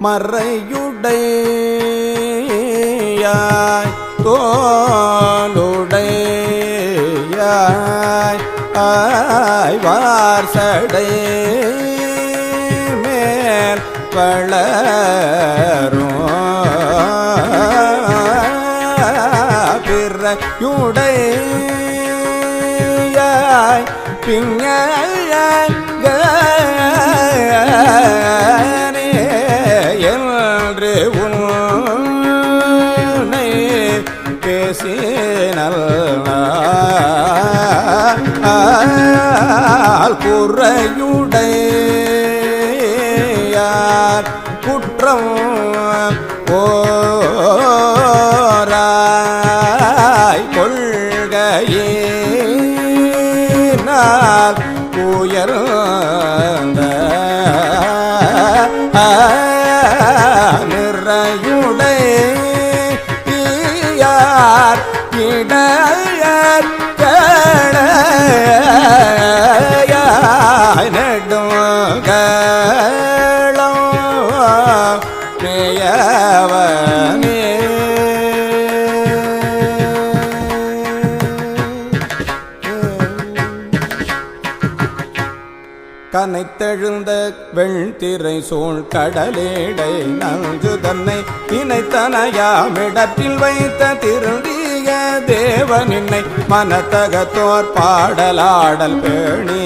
மறையுடையாய் தோளுடையாய் ஆய்வார் சடை மேல் வளரும் பிறையுடையாய் பிங்கனே பேசினல் குறையுடையார் குற்றம் ஓராய் கொள்கையினால் உயர்ந்த கனைத்தெழுந்த வெண்திரை சூழ் கடலேடை நஞ்சு தன்னை இணைத்தனையாமிடத்தில் வைத்த திருந்திய தேவனின்னை மனத்தகத்தோர் பாடலாடல் பேணி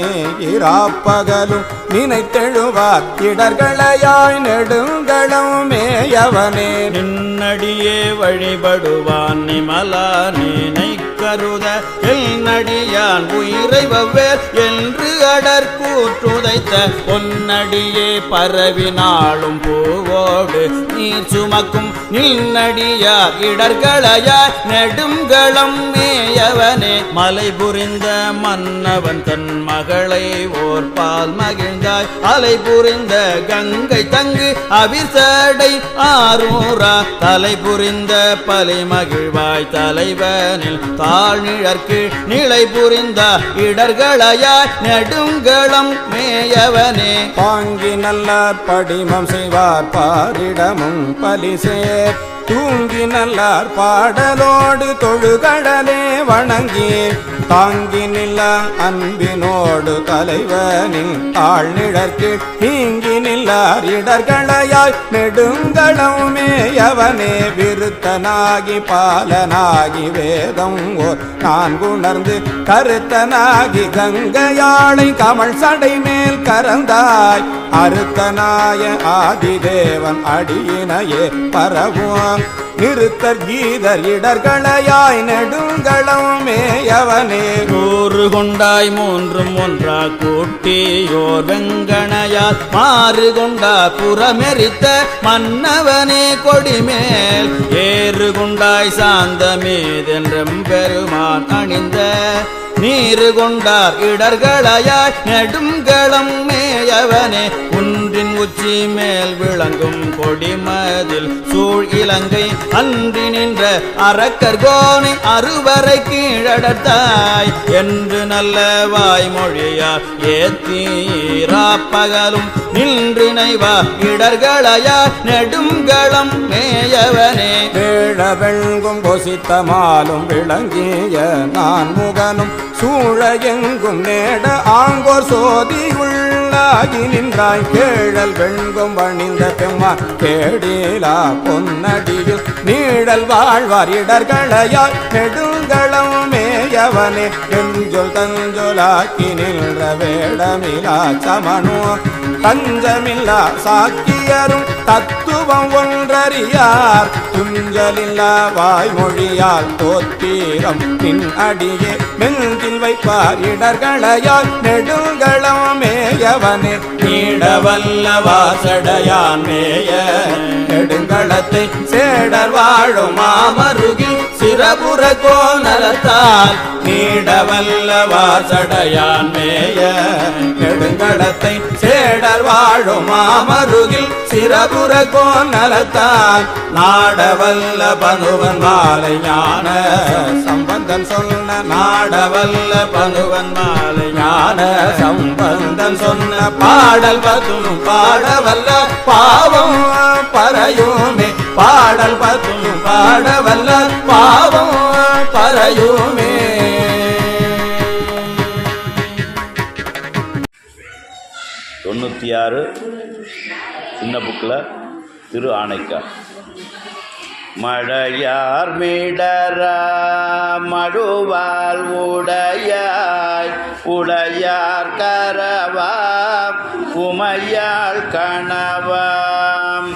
இராப்பகலும் நினைத்தெழுவார் இடர்களையாய் நெடுங்களம் மேயவனே. நின்னடியே வழிபடுவான் நிமலா நீனை கருத எல் நடியான் உயிரை வவ்வேல் என்று அடற்கூற்றுதைத்த பொன்னடியே பரவினாலும் பூவோடு நீர் சுமக்கும் நின்னடியா இடர்களையாய் நெடும் நெடுங்களம் மேயவனே. மலை புரிந்த மன்னவன் தன் மகளை ஓர் பால் மகிழ்ந்தாய். அலை புரிந்த கங்கை தங்கு அவிசடை ஆரூரா. தலை புரிந்த பலை மகிழ்வாய் தலைவனில் தாழ்நிழற்கு நிலை புரிந்த இடர்களையாய் நெடுங்களம் மேயவனே. பாங்கி நல்லார் படிமம் செய்வார் பாரிடமும் பலிசேர் தூங்கி நல்லார் பாடலோடு தொழுகடலே வணங்கி தாங்கி நில்ல அன்பினோடு தலைவனின் ஆழ்நிழற்கு நீங்கி நில்லார் இடர்களையாய் நெடுங்களம் அவனே விருத்தனாகி பாலனாகி வேதம் ஓர் நான் உணர்ந்து கருத்தனாகி கங்கையாளை கமல் சடை மேல் கரந்தாய். அறுத்தனாய ஆதிதேவன் அடியினையே பரவும் நிறுத்தர் கீதர் இடர்களையாய் நெடுங்களம் மேயவனே. கூறு கொண்டாய் மூன்றும் ஒன்றா கூட்டியோர் வெங்கணையால் மாறு கொண்டா புறமெரித்த மன்னவனே கொடிமேல் ஏறு கொண்டாய் சாந்தமேதென்றும் பெருமான் அணிந்த நீரு கொண்டார் இடர்களையாய் நெடுங்களம் மேயவனே. குன்றின் உச்சி மேல் விளங்கும் கொடிமதில் சூழ் இலங்கை அன்றி நின்ற அறக்கர்கோனை அறுவரை கீழடத்தாய் என்று நல்ல வாய்மொழியார் ஏத்தீரா பகலும் நின்றினைவா இடர்களையா நெடுங்களம் மேயவனே. வேழவெங்கும் பொசித்தமாலும் விளங்கிய நான் முகனும் சூழ எங்கும் நேட ஆங்கோர் சோதியுள்ளாகி நின்றாய். கேழல் வெண்கும் வணிந்த பெம்மா கேடீலா பொன்னடியில். நீடல் வாழ்வார் இடர்களையாய் நெடுங்களமே மேயவனே பெஞ்சொல் தஞ்சொலாக்கி நின்ற வேடமிலா சமனோ தஞ்சமில்லா சாக்கியரும் தத்துவம் ஒன்றறியார். துஞ்சலில்லா வாய்மொழியால் தோத்தீரம் பின் அடியே மெஞ்சில் வைப்பார் இடர்களையால். நெடுங்களம் மேயவனே நீடவல்ல வாசடையான் மேய. நெடுங்களத்தை சேடர் வாழும் மாமருகில் சிறபுற கோணலத்தால் நீடவல்ல வாசடையான் மேய. நெடுங்கடத்தை சேடர் வாழும் மாமருகில் சிறபுர கோணலத்தால் கோநலத்தான் நாடவல்ல பனுவன் மாலை ஞான. சம்பந்தன் சொன்ன நாடவல்ல பனுவன் மாலை ஞான. சம்பந்தன் சொன்ன பாடல் பத்தும் பாடவல்ல பாவம் பறையுமே. பாடல் பத்தும் பாடவல்ல பா இருபத்தி ஆறு சின்ன புக்கில் திரு ஆனைக்கா மழையார் மிடரா மடுவால் உடையாய் உடையார் கரவாம் உமையாள் கணவாம்.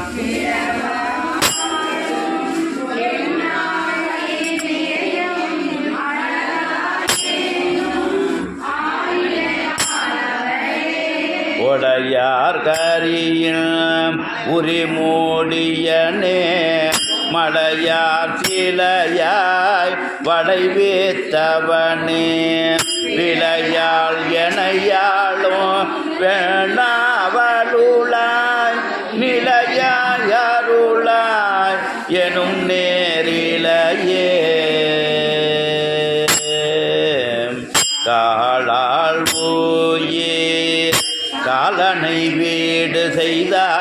உடையார் கரியும் உரிமூடியனே மடையார் சிலையாய் வடைவேத்தவனே. விளையாள் எனையாளும் வேணாவலுளாய் நிலையாய் அருளாய் எனும் நேரிலையே. thì xảy ra